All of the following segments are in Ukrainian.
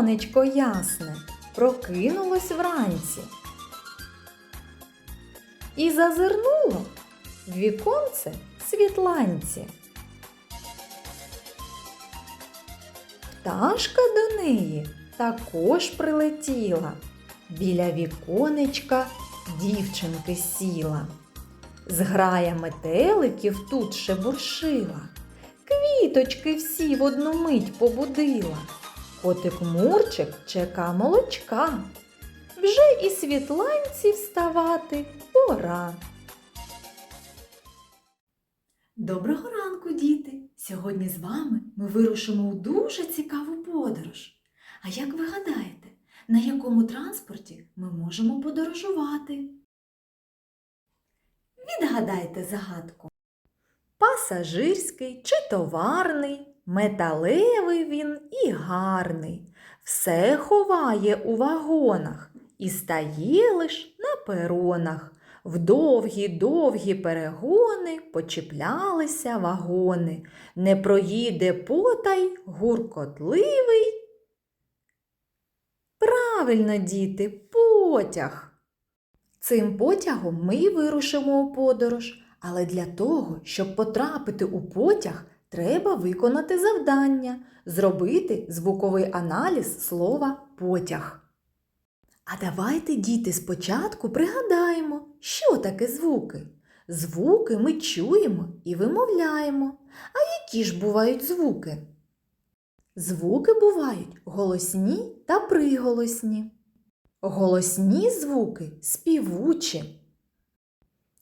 сонечко ясне прокинулось вранці. І зазирнуло в віконце світланці. Пташка до неї також прилетіла. Біля віконечка дівчинки сіла. Зграя метеликів тут шебуршила. Квіточки всі в одну мить побудила. Котик Мурчик чека молочка. Вже і світланці вставати пора. Доброго ранку, діти! Сьогодні з вами ми вирушимо у дуже цікаву подорож. А як ви гадаєте, на якому транспорті ми можемо подорожувати? Відгадайте загадку. Пасажирський чи товарний, металевий він і гарний. Все ховає у вагонах і стає лиш на перонах. В довгі-довгі перегони почіплялися вагони. Не проїде потай гуркотливий. Правильно, діти, потяг. Цим потягом ми вирушимо у подорож, але для того, щоб потрапити у потяг, треба виконати завдання, зробити звуковий аналіз слова потяг. А давайте, діти, спочатку пригадаємо, що таке звуки. Звуки ми чуємо і вимовляємо. А які ж бувають звуки? Звуки бувають голосні та приголосні. Голосні звуки співучі.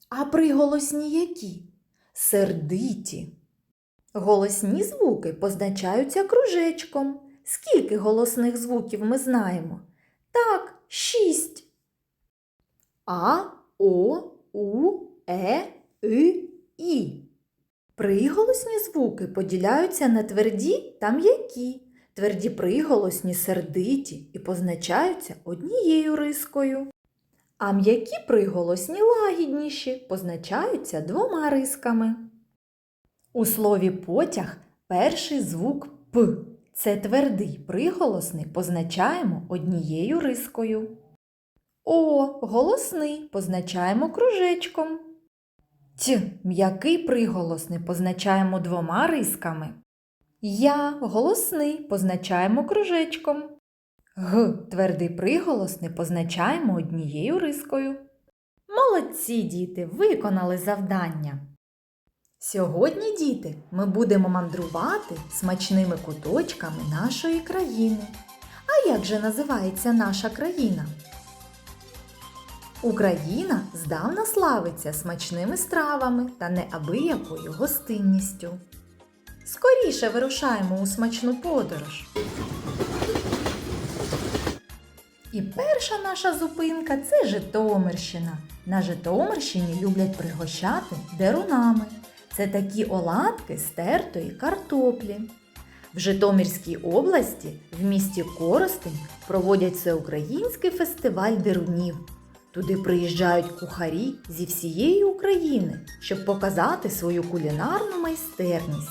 А приголосні які? Сердиті. Голосні звуки позначаються кружечком. Скільки голосних звуків ми знаємо? Так, шість. А, О, У, Е, И, І. Приголосні звуки поділяються на тверді та м'які. Тверді приголосні сердиті і позначаються однією рискою. А м'які приголосні лагідніші позначаються двома рисками. У слові потяг перший звук П. Це твердий приголосний позначаємо однією рискою. О голосний позначаємо кружечком. Т м'який приголосний позначаємо двома рисками. Я голосний позначаємо кружечком. Г твердий приголосний позначаємо однією рискою. Молодці діти виконали завдання. Сьогодні, діти, ми будемо мандрувати смачними куточками нашої країни. А як же називається наша країна? Україна здавна славиться смачними стравами та неабиякою гостинністю. Скоріше вирушаємо у смачну подорож. І перша наша зупинка це Житомирщина. На Житомирщині люблять пригощати дерунами. Це такі оладки з тертої картоплі. В Житомирській області в місті Коростень проводять всеукраїнський фестиваль дерунів. Туди приїжджають кухарі зі всієї України, щоб показати свою кулінарну майстерність.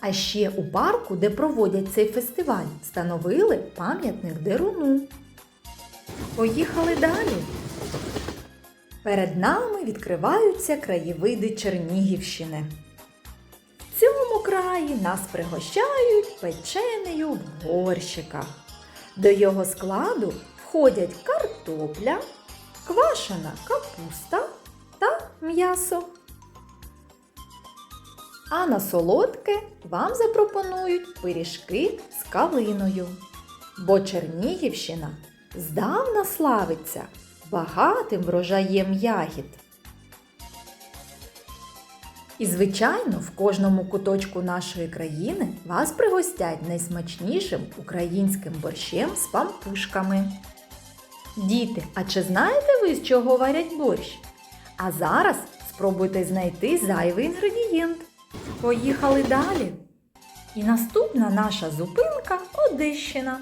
А ще у парку, де проводять цей фестиваль, встановили пам'ятник деруну. Поїхали далі. Перед нами відкриваються краєвиди Чернігівщини. В цьому краї нас пригощають печенею в горщиках. До його складу входять картопля, квашена капуста та м'ясо. А на солодке вам запропонують пиріжки з калиною. Бо Чернігівщина здавна славиться багатим врожаєм ягід. І, звичайно, в кожному куточку нашої країни вас пригостять найсмачнішим українським борщем з пампушками. Діти, а чи знаєте ви, з чого варять борщ? А зараз спробуйте знайти зайвий інгредієнт. Поїхали далі. І наступна наша зупинка Одещина.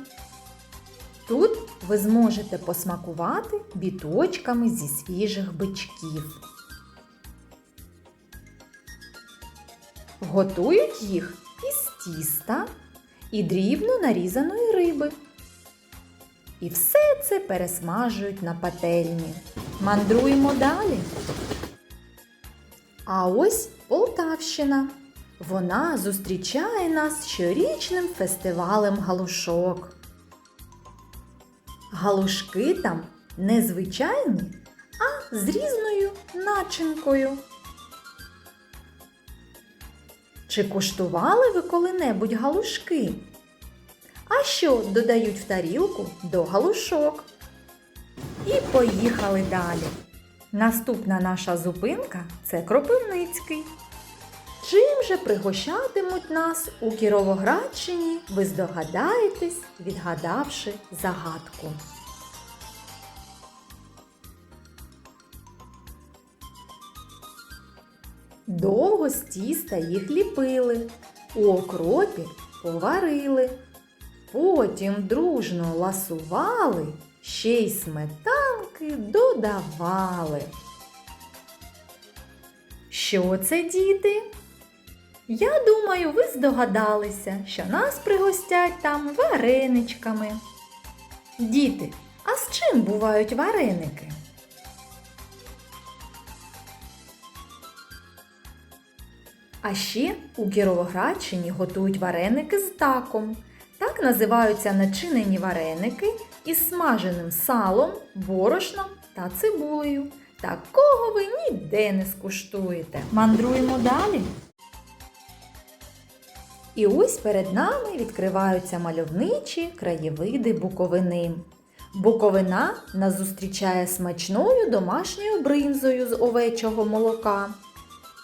Тут ви зможете посмакувати біточками зі свіжих бичків. Готують їх із тіста і дрібно нарізаної риби, і все це пересмажують на пательні. Мандруємо далі. А ось Полтавщина. Вона зустрічає нас щорічним фестивалем галушок. Галушки там не звичайні, а з різною начинкою. Чи куштували ви коли-небудь галушки? А що додають в тарілку до галушок? І поїхали далі. Наступна наша зупинка це Кропивницький. Чим же пригощатимуть нас у Кіровоградщині, ви здогадаєтесь, відгадавши загадку. Довго з тіста їх ліпили, у окропі поварили, потім дружно ласували, ще й сметанки додавали. Що це, діти? Я думаю, ви здогадалися, що нас пригостять там вареничками. Діти, а з чим бувають вареники? А ще у Кіровоградщині готують вареники з таком. Так називаються начинені вареники із смаженим салом, борошном та цибулею. Такого ви ніде не скуштуєте. Мандруємо далі. І ось перед нами відкриваються мальовничі краєвиди Буковини. Буковина нас зустрічає смачною домашньою бринзою з овечого молока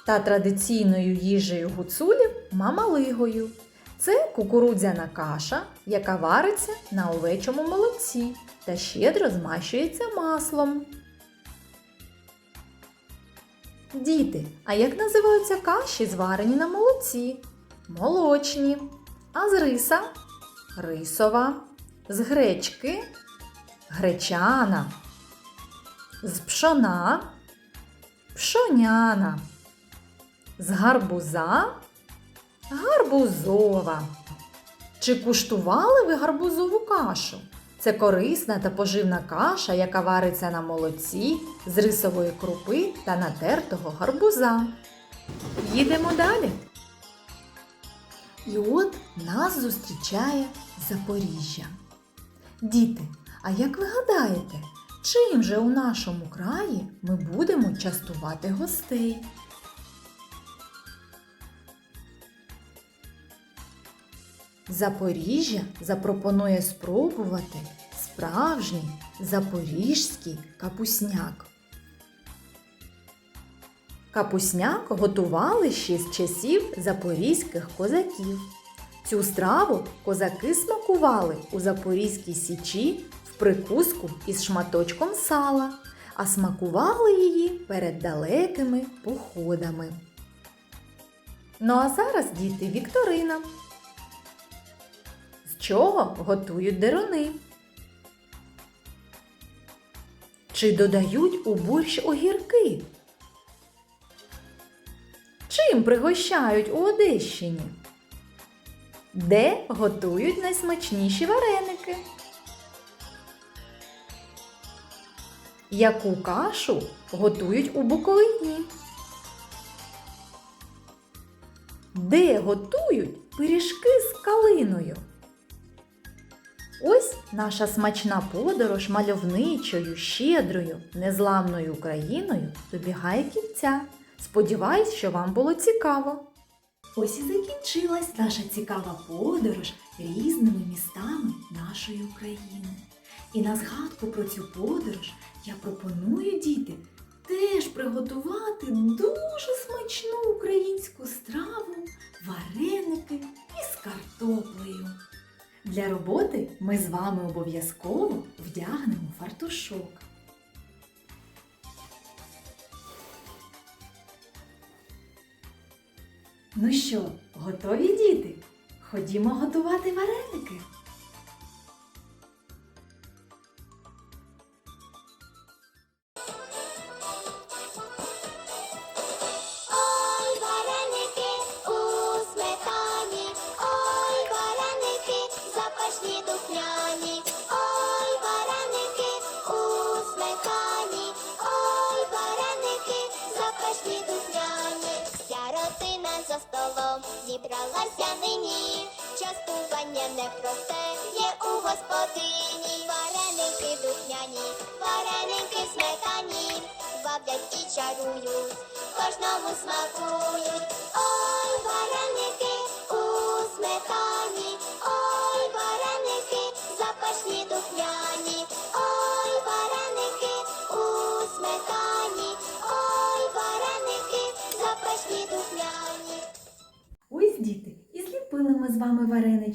та традиційною їжею гуцулів мамалигою. Це кукурудзяна каша, яка вариться на овечому молоці та щедро змащується маслом. Діти, а як називаються каші, зварені на молоці? Молочні. А з риса? Рисова. З гречки? Гречана. З пшона? Пшоняна. З гарбуза? Гарбузова. Чи куштували ви гарбузову кашу? Це корисна та поживна каша, яка вариться на молоці з рисової крупи та натертого гарбуза. Їдемо далі. І от нас зустрічає Запоріжжя. Діти, а як ви гадаєте, чим же у нашому краї ми будемо частувати гостей? Запоріжжя запропонує спробувати справжній запоріжський капусняк. Капусняк готували ще з часів запорізьких козаків. Цю страву козаки смакували у Запорізькій січі в прикуску із шматочком сала, а смакували її перед далекими походами. Ну а зараз, діти, Вікторина. З чого готують деруни? Чи додають у борщ огірки? Чим пригощають у Одещині? Де готують найсмачніші вареники? Яку кашу готують у Буковині? Де готують пиріжки з калиною? Ось наша смачна подорож мальовничою, щедрою, незламною Україною добігає кінця. Сподіваюсь, що вам було цікаво. Ось і закінчилась наша цікава подорож різними містами нашої України. І на згадку про цю подорож я пропоную діти теж приготувати дуже смачну українську страву вареники із картоплею. Для роботи ми з вами обов'язково вдягнемо фартушок. Ну що, готові діти? Ходімо готувати вареники. Зібралася нині. Частування непросте є у господині. Вареники духняні, вареники сметані, бавлять і чарують, кожному смакують.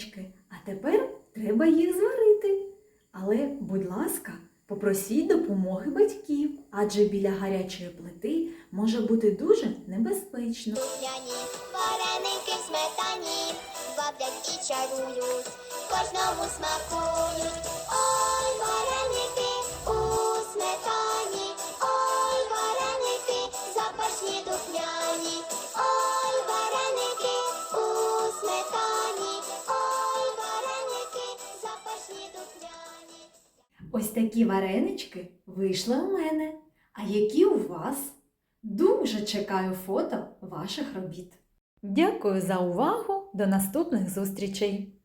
Вами а тепер треба їх зварити. Але, будь ласка, попросіть допомоги батьків, адже біля гарячої плити може бути дуже небезпечно. Духмяні вареники сметані, баблять і чарують, кожному смакують. Ой, вареники такі варенички вийшли у мене. А які у вас? Дуже чекаю фото ваших робіт. Дякую за увагу! До наступних зустрічей!